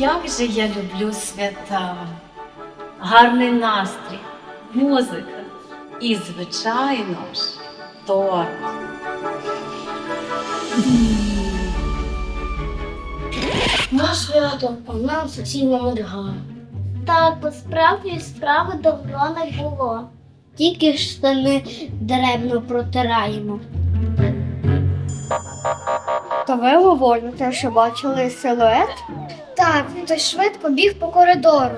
Як же я люблю свята, гарний настрій, музика і, звичайно ж, торт. На свято у нас усі намерга. Так, бо справді справи давно не було. Тільки штани деревно протираємо. То ви говорите, що бачили силует? Так, хтось швидко біг по коридору.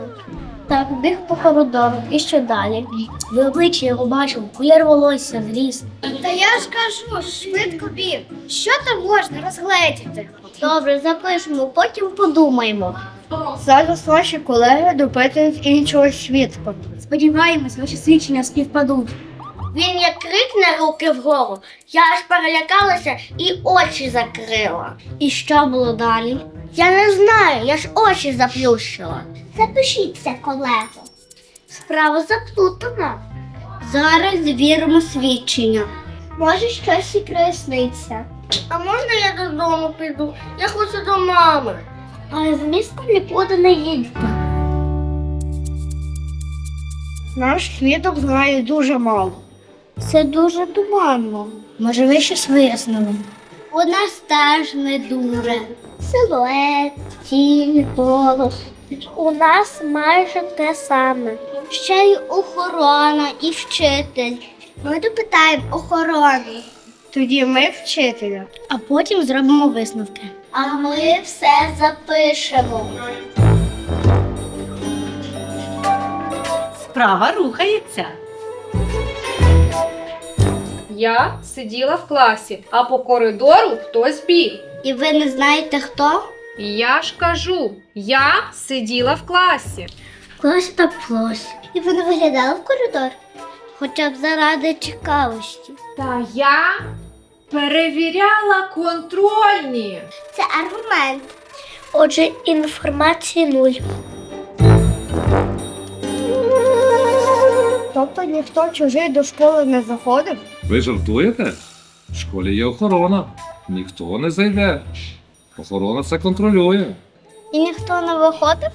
Так, біг по коридору. І що далі? Ви обличчя його бачив, колір волосся, зріст. Та я ж кажу, швидко біг. Що там можна розгледіти? Добре, запишемо, потім подумаємо. Зараз ваші колеги допитують іншого свідка. Сподіваємось, ваші свідчення співпадуть. Він як крикне руки вгору, я аж перелякалася і очі закрила. І що було далі? Я не знаю, я ж очі заплющила. Запишіться, колего. Справа заплутана. Зараз звіримо свідчення. Може, щось і проясниться. А можна я додому піду? Я хочу до мами. Але з міста нікуди не їдьте. Наш свідок знає дуже мало. Це дуже туманно. Може, ви щось вияснили? У нас теж не дуже. Силует, тінь, голос. У нас майже те саме. Ще й охорона і вчитель. Ми допитаємо охорони. Тоді ми вчителя, а потім зробимо висновки. А ми все запишемо. Справа рухається. Я сиділа в класі, а по коридору хтось біг. І ви не знаєте хто? Я ж кажу, я сиділа в класі. В класі та в класі. І ви не виглядали в коридор? Хоча б заради цікавості. Та я перевіряла контрольні. Це аргумент. Отже, інформації нуль. Тобто ніхто чужий до школи не заходив? Ви жартуєте? В школі є охорона. Ніхто не зайде. Охорона це контролює. І ніхто не виходив?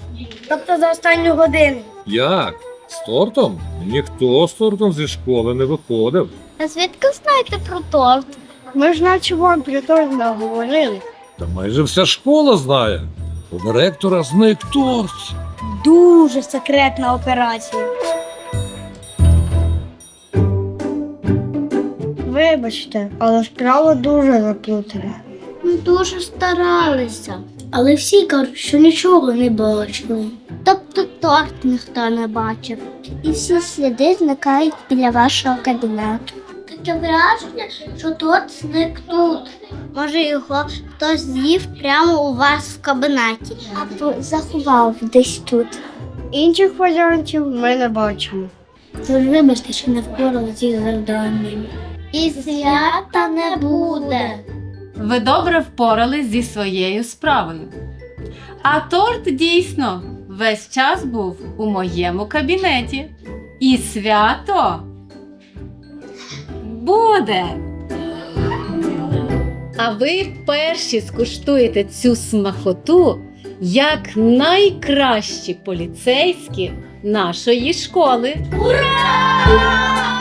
Тобто за останню годину. Як? З тортом? Ніхто з тортом зі школи не виходив. А звідки знаєте про торт? Ми ж наче вам про торт не говорили. Та майже вся школа знає. У директора зник торт. Дуже секретна операція. Вибачте, але справа дуже заплутана. Ми дуже старалися. Але всі кажуть, що нічого не бачили. Тобто торт ніхто не бачив. І всі сліди зникають біля вашого кабінету. Таке враження, що торт зник тут. Може, його хтось з'їв прямо у вас в кабінеті. Або заховав десь тут. Інших варіантів ми не бачимо. Тож вибачте, що не впоралися із завданням. І свята не буде. Ви добре впорались зі своєю справою. А торт дійсно весь час був у моєму кабінеті. І свято буде. А ви перші скуштуєте цю смакоту як найкращі поліцейські нашої школи. Ура!